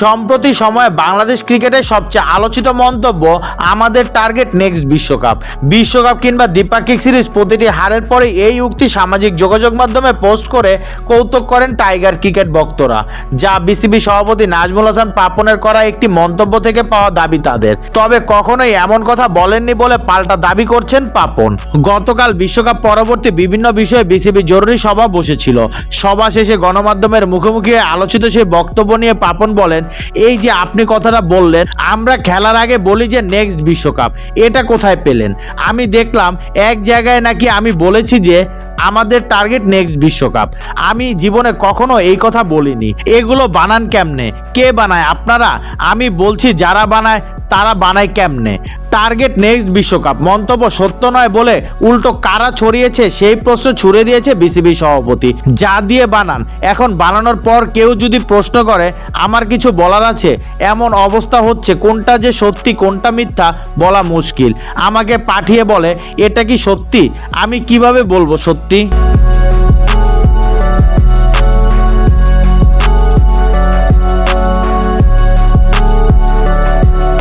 সম্প্রতি সময়ে বাংলাদেশ ক্রিকেটের সবচেয়ে আলোচিত মন্তব্য আমাদের টার্গেট নেক্সট বিশ্বকাপ। বিশ্বকাপ কিংবা দ্বিপাক্ষিক সিরিজ প্রতিটি হারের পরে এই উক্তি সামাজিক যোগাযোগ মাধ্যমে পোস্ট করে কৌতুক করেন টাইগার ক্রিকেট ভক্তরা, যা বিসিবি সভাপতি নাজমুল হাসান পাপনের করা একটি মন্তব্য থেকে পাওয়া দাবি তাদের। তবে কখনোই এমন কথা বলেননি বলে পাল্টা দাবি করছেন পাপন। গতকাল বিশ্বকাপ পরবর্তী বিভিন্ন বিষয়ে বিসিবি জরুরি সভা বসেছিল। সভা শেষে গণমাধ্যমের মুখোমুখি আলোচিত সেই বক্তব্য নিয়ে পাপন বলেন এই যে আপনি কথাটা বললেন, আমরা খেলার আগে বলি যে নেক্সট বিশ্বকাপ, এটা কোথায় পেলেন? আমি দেখলাম এক জায়গায় নাকি আমি বলেছি যে আমাদের টার্গেট নেক্সট বিশ্বকাপ। আমি জীবনে কখনো এই কথা বলিনি। এগুলো বানান কেমনে? কে বানায়? আপনারা? আমি বলছি যারা বানায়, তারা বানায় কেমনে? টার্গেট নেক্সট বিশ্বকাপ, মন্তব্য সত্য নয় বলে উল্টো কারা ছড়িয়েছে, সেই প্রশ্ন ছুড়ে দিয়েছে বিসিবি সভাপতি। যা দিয়ে বানান। এখন বানানোর পর কেউ যদি প্রশ্ন করে, আমার কিছু বলার আছে, এমন অবস্থা হচ্ছে কোনটা যে সত্যি, কোনটা মিথ্যা বলা মুশকিল। আমাকে পাঠিয়ে বলে, এটা কি সত্যি? আমি কীভাবে বলব সত্যি?